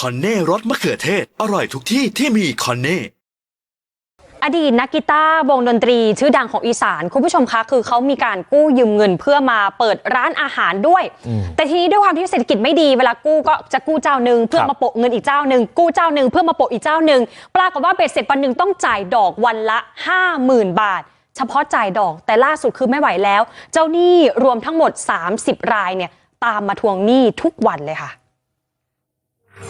คอนเน่รสมะเขือเทศ อร่อยทุกที่ที่มีคอนเน่อดีตนักกีตาร์วงดนตรีชื่อดังของอีสานคุณผู้ชมคะคือเขามีการกู้ยืมเงินเพื่อมาเปิดร้านอาหารด้วยอืมแต่ทีนี้ด้วยความที่เศรษฐกิจไม่ดีเวลากู้ก็จะกู้เจ้าหนึ่งเพื่อครับมาโปะเงินอีกเจ้าหนึ่งกู้เจ้าหนึ่งเพื่อมาโปะอีกเจ้าหนึ่งปรากฏว่าเบ็ดเสร็จวันหนึ่งต้องจ่ายดอกวันละ 50,000 บาท เฉพาะจ่ายดอกแต่ล่าสุดคือไม่ไหวแล้ว เจ้าหนี้รวมทั้งหมด 30 รายเนี่ยตามมาทวงหนี้ทุกวันเลยค่ะวิ นา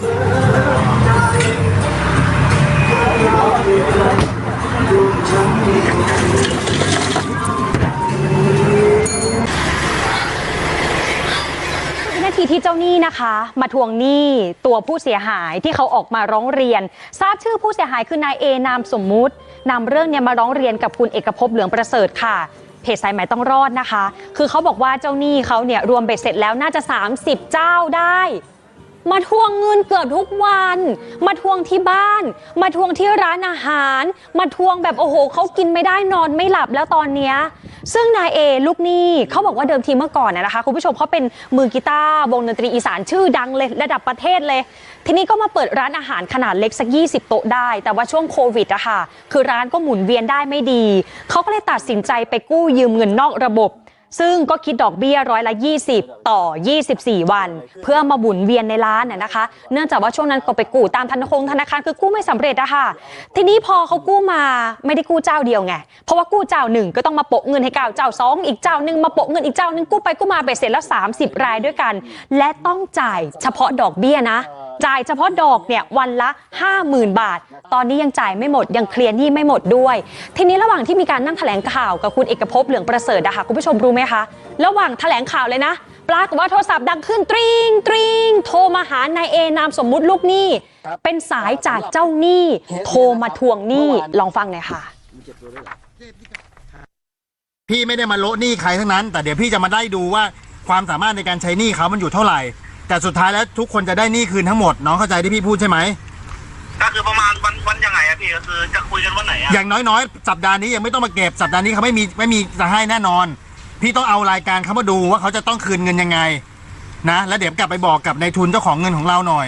ทีที่เจ้าหนี้นะคะ มาทวงหนี้ตัวผู้เสียหายที่เขาออกมาร้องเรียน ทราบชื่อผู้เสียหายคือนายเอนามสมมุตินำเรื่องเนี้ยมาร้องเรียนกับคุณเอกภพเหลืองประเสริฐค่ะเพจสายไหมต้องรอดนะคะ คือเขาบอกว่าเจ้าหนี้เขาเนี่ยรวมเบ็ดเสร็จแล้วน่าจะ 30 เจ้าได้ มาทวงเงินเกือบทุกวัน มาทวงที่บ้าน มาทวงที่ร้านอาหาร มาทวงแบบโอ้โหเขากินไม่ได้นอนไม่หลับแล้วตอนเนี้ยซึ่งนายเอลูกนี้เขาบอกว่าเดิมทีเมื่อก่อนนะนะคะคุณผู้ชมเขาเป็นมือกีตาร์วงดนตรีอีสานชื่อดังเลยระดับประเทศเลย ทีนี้ก็มาเปิดร้านอาหารขนาดเล็กสัก 20 โต๊ะได้ แต่ว่าช่วงโควิดอะค่ะคือร้านก็หมุนเวียนได้ไม่ดีเขาก็เลยตัดสินใจไปกู้ยืมเงินนอกระบบ ซึ่งก็คิดดอกเบี้ยร้อยละ 20 ต่อ 24 วัน เพื่อมาหมุนเวียนในร้านน่ะนะคะ เนื่องจากว่าช่วงนั้นก็ไปกู้ตามธนาคารธนาคารคือกู้ไม่สำเร็จอะค่ะ ทีนี้พอเขากู้มาไม่ได้กู้เจ้าเดียวไง เพราะว่ากู้เจ้าหนึ่งก็ต้องมาโปะเงินให้เก้าเจ้าสองอีกเจ้าหนึ่งมาโปะเงินอีกเจ้าหนึ่งกู้ไปกู้มาเบ็ดเสร็จแล้ว 30 รายด้วยกัน และต้องจ่ายเฉพาะดอกเบี้ยนะ จ่ายเฉพาะดอกเนี่ยวันละ 50,000 บาท ตอนนี้ยังจ่ายไม่หมด ยังเคลียร์หนี้ไม่หมดด้วย ทีนี้ระหว่างที่มีการนั่งแถลงข่าวกับคุณเอกภพเหลืองประเสริฐอะค่ะคุณผู้ชมรู้ไหมคะ ระหว่างแถลงข่าวเลยนะ ปรากฏว่าโทรศัพท์ดังขึ้นตริงตริงโทรมาหานายเอนามสมมุติลูกหนี้ เป็นสายจากเจ้าหนี้ โทรมาทวงหนี้ลองฟังหน่อยค่ะ พี่ไม่ได้มาโละหนี้ใครทั้งนั้น แต่เดี๋ยวพี่จะมาได้ดูว่าความสามารถในการใช้หนี้เขามันอยู่เท่าไหร่ แต่สุดท้ายแล้วทุกคนจะได้หนี้คืนทั้งหมดน้องเข้าใจที่พี่พูดใช่ไหมก็คือประมาณวันวันยังไงอะพี่ก็คือจะคุยกันวันไหนอะอย่างน้อยๆ สัปดาห์นี้ยังไม่ต้องมาเก็บสัปดาห์นี้เขาไม่มีไม่มีจะให้แน่นอน พี่ต้องเอารายการเขามาดูว่าเขาจะต้องคืนเงินยังไง นะ แล้วเดี๋ยวกลับไปบอกกับนายทุนเจ้าของเงินของเราหน่อย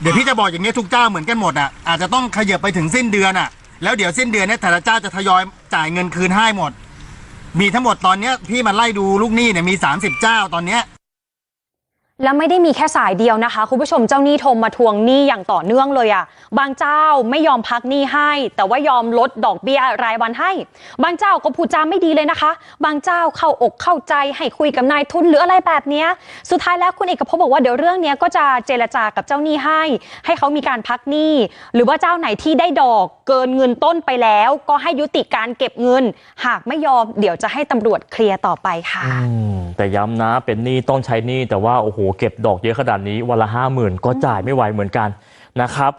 เดี๋ยวพี่จะบอกอย่างนี้ยทุกเจ้าเหมือนกันหมดอะอาจจะต้องขยับไปถึงสิ้นเดือนอะ แล้วเดี๋ยวสิ้นเดือนเนี่ยแต่ละเจ้าจะทยอยจ่ายเงินคืนให้หมด มีทั้งหมดตอนเนี้ยพี่มาไล่ดูลูกหนี้เนี่ยมี 30 เจ้าตอนเนี้ย แล้วไม่ได้มีแค่สายเดียวนะคะคุณผู้ชมเจ้าหนี้โทรมาทวงหนี้อย่างต่อเนื่องเลยอะ่ะบางเจ้าไม่ยอมพักหนี้ให้ แต่ว่ายอมลดดอกเบี้ยรายวันให้ บางเจ้าก็พูดจาไม่ดีเลยนะคะ บางเจ้าเข้าอกเข้าใจให้คุยกับนายทุนหรืออะไรแบบนี้สุดท้ายแล้วคุณเอกภพบอกว่าเดี๋ยวเรื่องนี้ก็จะเจรจากับเจ้าหนี้ให้ ให้เขามีการพักหนี้ หรือว่าเจ้าไหนที่ได้ดอกเกินเงินต้นไปแล้ว ก็ให้ยุติการเก็บเงิน หากไม่ยอมเดี๋ยวจะให้ตำรวจเคลียร์ต่อไปค่ะแต่ย้ำนะเป็นหนี้ต้องใช้หนี้แต่ว่าโอ้โหเก็บดอกเยอะขนาดนี้วันละห้าหมื่นก็จ่ายไม่ไหวเหมือนกันนะครับ